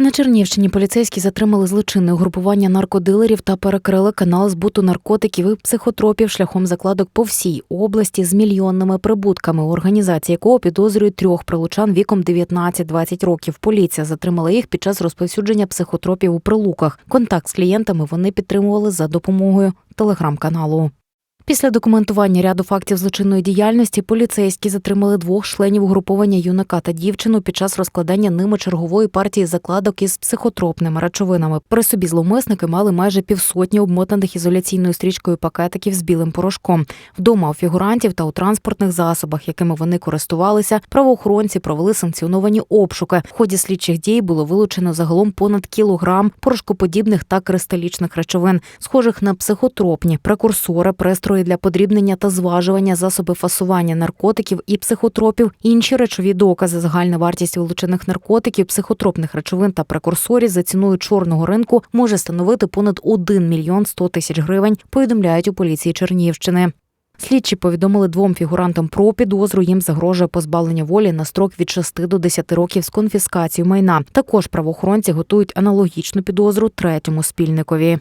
На Чернівщині поліцейські затримали злочинне угрупування наркодилерів та перекрили канал збуту наркотиків і психотропів шляхом закладок по всій області з мільйонними прибутками. У організації якого підозрюють трьох прилучан віком 19-20 років. Поліція затримала їх під час розповсюдження психотропів у прилуках. Контакт з клієнтами вони підтримували за допомогою телеграм-каналу. Після документування ряду фактів злочинної діяльності поліцейські затримали двох членів угруповання юнака та дівчину під час розкладання ними чергової партії закладок із психотропними речовинами. При собі зловмисники мали майже півсотні обмотаних ізоляційною стрічкою пакетиків з білим порошком. Вдома у фігурантів та у транспортних засобах, якими вони користувалися, правоохоронці провели санкціоновані обшуки. В ході слідчих дій було вилучено загалом понад кілограм порошкоподібних та кристалічних речовин, схожих на психотропні, прекурсори, пристрої для подрібнення та зважування, засоби фасування наркотиків і психотропів, інші речові докази. Загальна вартість вилучених наркотиків, психотропних речовин та прекурсорів за ціною чорного ринку може становити понад 1 мільйон 100 тисяч гривень. Повідомляють у поліції Чернігівщини. Слідчі повідомили двом фігурантам про підозру. Їм загрожує позбавлення волі на строк від 6 до 10 років з конфіскацією майна. Також правоохоронці готують аналогічну підозру третьому спільникові.